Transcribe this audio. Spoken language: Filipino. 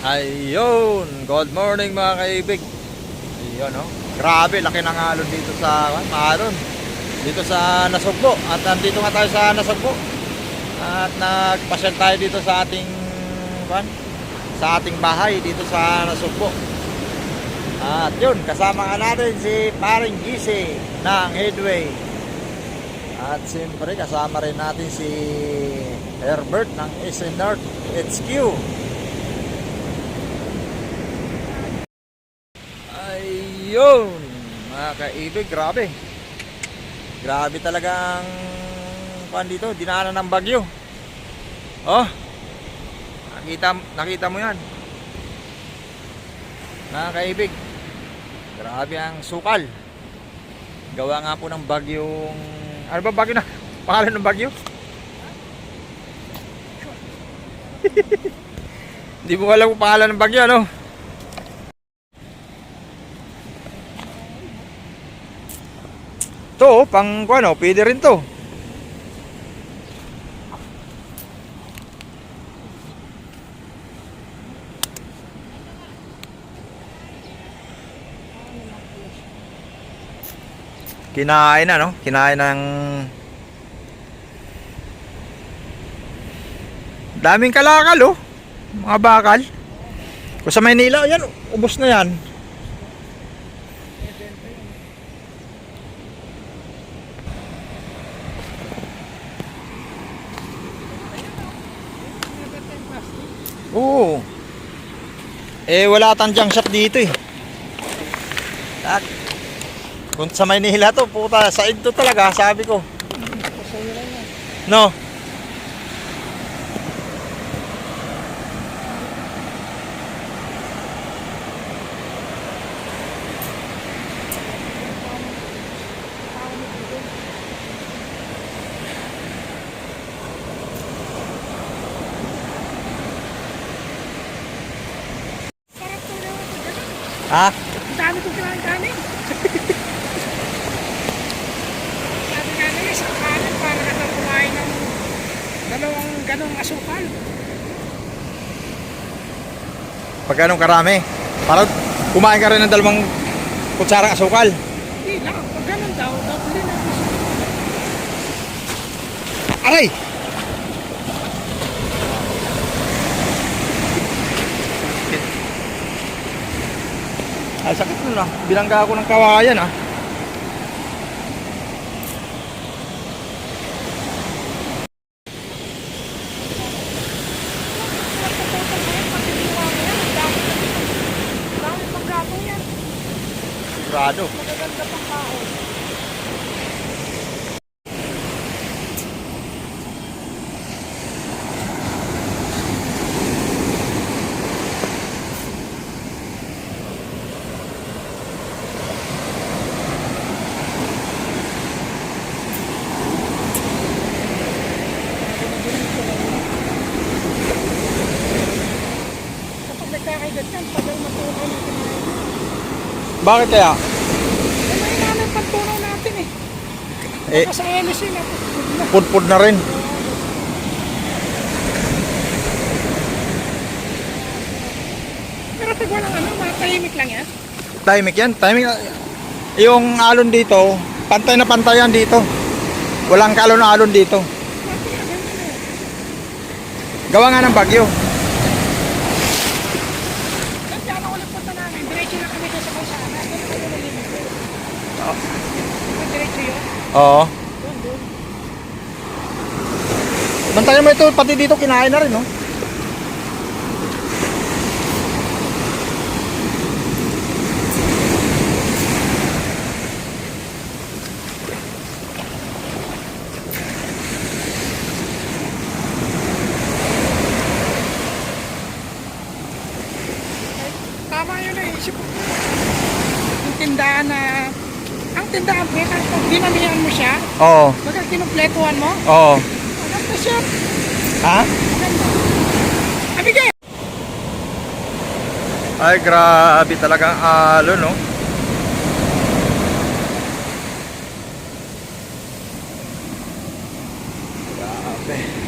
Ayun, good morning mga kaibig. Ayun oh. Grabe, laki ng alon dito sa Maalon. Dito sa Nasugbo. At nandito nga tayo sa Nasugbo. At nagpasyal tayo dito sa ating kwan, sa ating bahay dito sa Nasugbo. At yun, kasama nga natin si Paring Gise ng Headway. At siyempre kasama rin natin si Herbert ng SN North HQ. Ayun, mga kaibig, grabe. Grabe talagang pan dito, dinaanan ng bagyo. Oh. Nakita nakita mo 'yan. Mga kaibig. Grabe ang sukal. Gawa nga po ng bagyong ano ba bagyo na? Pangalan ng bagyo? Hindi mo alam kung pangalan ng bagyo, ano? To, oh, pang ano, pwede rin to. Kinain na, no? Kinain ng... Daming kalakal, oh. Mga bakal. Kung sa Maynila, yan, ubos na yan. Oo. Eh, wala tang junk shop dito eh. Tak. Kung sa Maynila to, puta, sa to talaga, sabi ko. No. Ha? Ang dami kong kinain kanin. Sabi nga nila, isang kanin para ka daw kumain ng dalawang ganong asukal. Pag ganun karami. Para kumain ka rin ng dalawang kutsarang asukal. Hindi lang. Pag ganun daw, doble na. Aray! Ay, sakit nun ah. Bilangga ako ng kawayan ah. Sigurado. Magaganda pang kaon. Bakit kaya? Eh, may namin pagtunaw natin eh. Eh, Baka sa LC na. pudpud na rin. Pero tigwa lang ano, mga tahimik lang yan. Timing yan. Timing. Yung alon dito, pantay na pantay yan dito. Walang kalon na alon dito. Eh. Gawa nga ng bagyo. Nandiyan ako ulit punta namin. Diretso na kami doon sa kalsada. Doon ako yung limit. Oo. Diretso yun. Oo. Bantayan mo ito, pati dito kinain na rin, no? Tama yun eh. Isip ko. Yung tindahan na nagtinda ka beka, pag dinamihan mo siya, oo. Pagka kinumpletuhan mo, oo. Maganda siya. Ha? Maganda. Abigay! Ay, grabe talaga ang alo, no? Grabe.